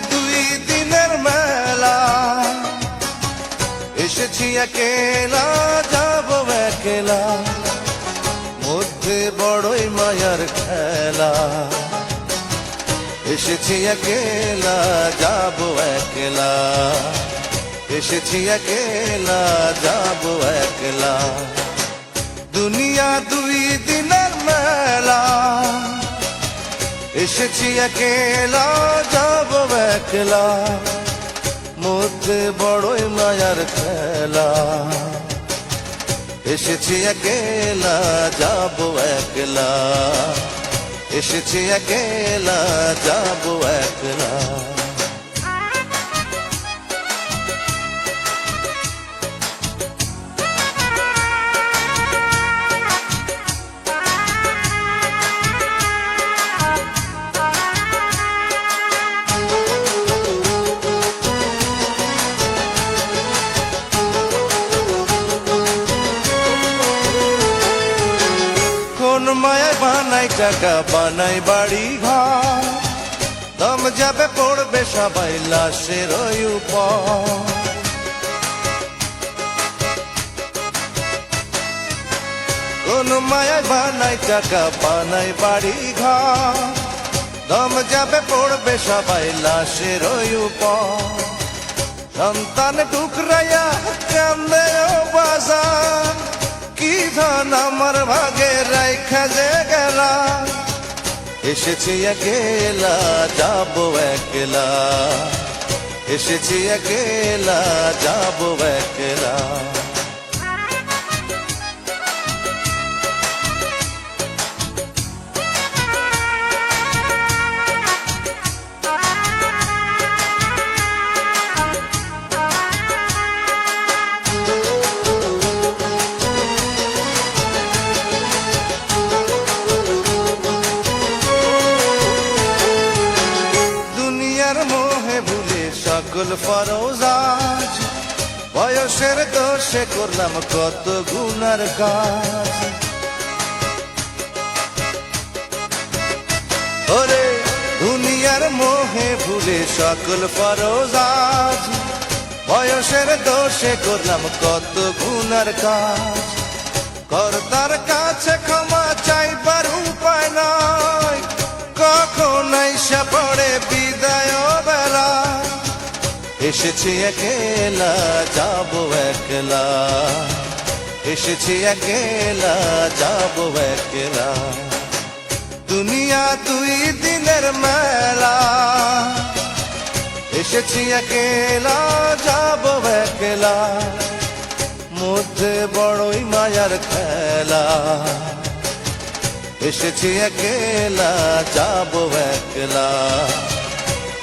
দুই দিনের মেলা। এসেছি একেলা, যাব একেলা। মধ্যে বড়ই মায়ার খেলা। এসেছি একেলা, যাব একলা। এসেছি একেলা, যাব একলা। এসেছি একেলা, যাব একলা। মধ্যে বড়ই মায়ার খেলা। এসেছি একেলা, যাব একলা। এসেছি একেলা, যাব একলা। বানাই টাকা, বানাই বাড়ি ঘর দম যাবে পড়বে সবাই লাশের ওই কোন মায়ায় বানাই টাকা, বানাই বাড়ি ঘর দম যাবে পড়বে সবাই লাশের ওই উপর। সন্তান টুকরাইয়া কান্দে বাজার। কি ধন আমার ভাগে যে গেলা। এসেছি একেলা যাব একলা। এসেছি একেলা যাব একলা সকল ফরজাজ বয়সের দোষে করলাম কত গুনার কাজ। ওরে, দুনিয়ার মোহে ভুলে সকল ফরজাজ বয়সের দোষে করলাম কত গুনার কাজ। কর্তার কাছে ক্ষমা এসেছি একেলা, যাব একলা। এসেছি একেলা, যাব একলা। দুনিয়া দুই দিনের মেলা। এসেছি একেলা, যাব একলা। মধ্যে বড়ই মায়ার খেলা। এসেছি একেলা, যাব একলা।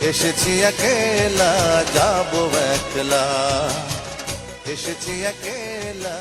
এসেছি একেলা যাব একলা। এসেছি একেলা